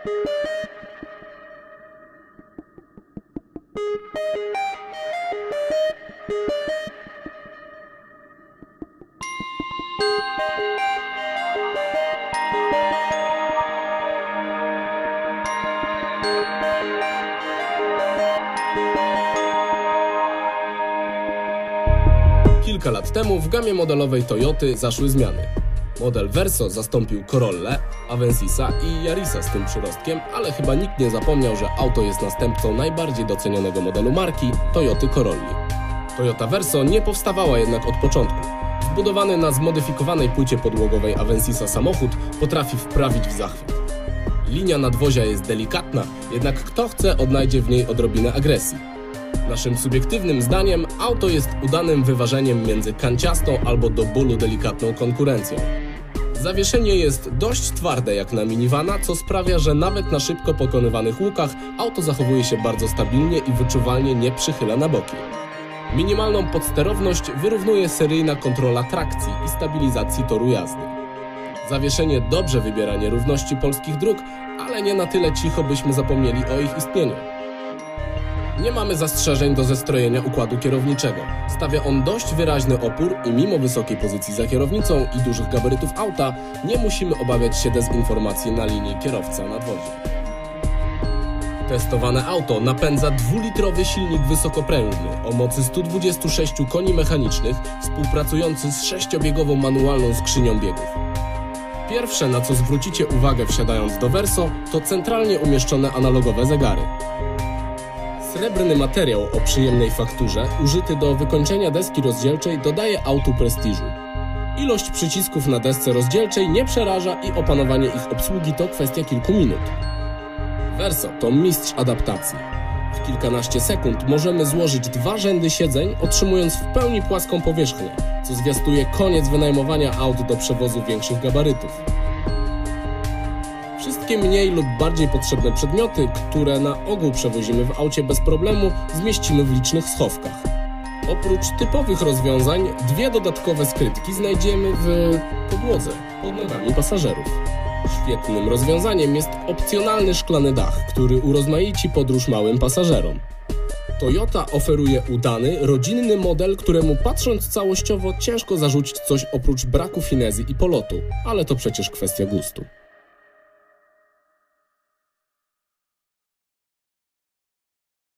Kilka lat temu w gamie modelowej Toyoty zaszły zmiany. Model Verso zastąpił Corollę, Avensisa i Yarisa z tym przyrostkiem, ale chyba nikt nie zapomniał, że auto jest następcą najbardziej docenionego modelu marki Toyoty Corolli. Toyota Verso nie powstawała jednak od początku. Zbudowany na zmodyfikowanej płycie podłogowej Avensisa samochód potrafi wprawić w zachwyt. Linia nadwozia jest delikatna, jednak kto chce odnajdzie w niej odrobinę agresji. Naszym subiektywnym zdaniem auto jest udanym wyważeniem między kanciastą albo do bólu delikatną konkurencją. Zawieszenie jest dość twarde jak na minivana, co sprawia, że nawet na szybko pokonywanych łukach auto zachowuje się bardzo stabilnie i wyczuwalnie nie przychyla na boki. Minimalną podsterowność wyrównuje seryjna kontrola trakcji i stabilizacji toru jazdy. Zawieszenie dobrze wybiera nierówności polskich dróg, ale nie na tyle cicho, byśmy zapomnieli o ich istnieniu. Nie mamy zastrzeżeń do zestrojenia układu kierowniczego. Stawia on dość wyraźny opór i mimo wysokiej pozycji za kierownicą i dużych gabarytów auta, nie musimy obawiać się dezinformacji na linii kierowca-nadwozie. Testowane auto napędza dwulitrowy silnik wysokoprężny o mocy 126 koni mechanicznych współpracujący z sześciobiegową manualną skrzynią biegów. Pierwsze, na co zwrócicie uwagę wsiadając do Verso, to centralnie umieszczone analogowe zegary. Srebrny materiał o przyjemnej fakturze, użyty do wykończenia deski rozdzielczej, dodaje autu prestiżu. Ilość przycisków na desce rozdzielczej nie przeraża i opanowanie ich obsługi to kwestia kilku minut. Verso to mistrz adaptacji. W kilkanaście sekund możemy złożyć dwa rzędy siedzeń, otrzymując w pełni płaską powierzchnię, co zwiastuje koniec wynajmowania aut do przewozu większych gabarytów. Wszystkie mniej lub bardziej potrzebne przedmioty, które na ogół przewozimy w aucie bez problemu, zmieścimy w licznych schowkach. Oprócz typowych rozwiązań, dwie dodatkowe skrytki znajdziemy w podłodze pod nogami pasażerów. Świetnym rozwiązaniem jest opcjonalny szklany dach, który urozmaici podróż małym pasażerom. Toyota oferuje udany, rodzinny model, któremu patrząc całościowo ciężko zarzucić coś oprócz braku finezji i polotu, ale to przecież kwestia gustu.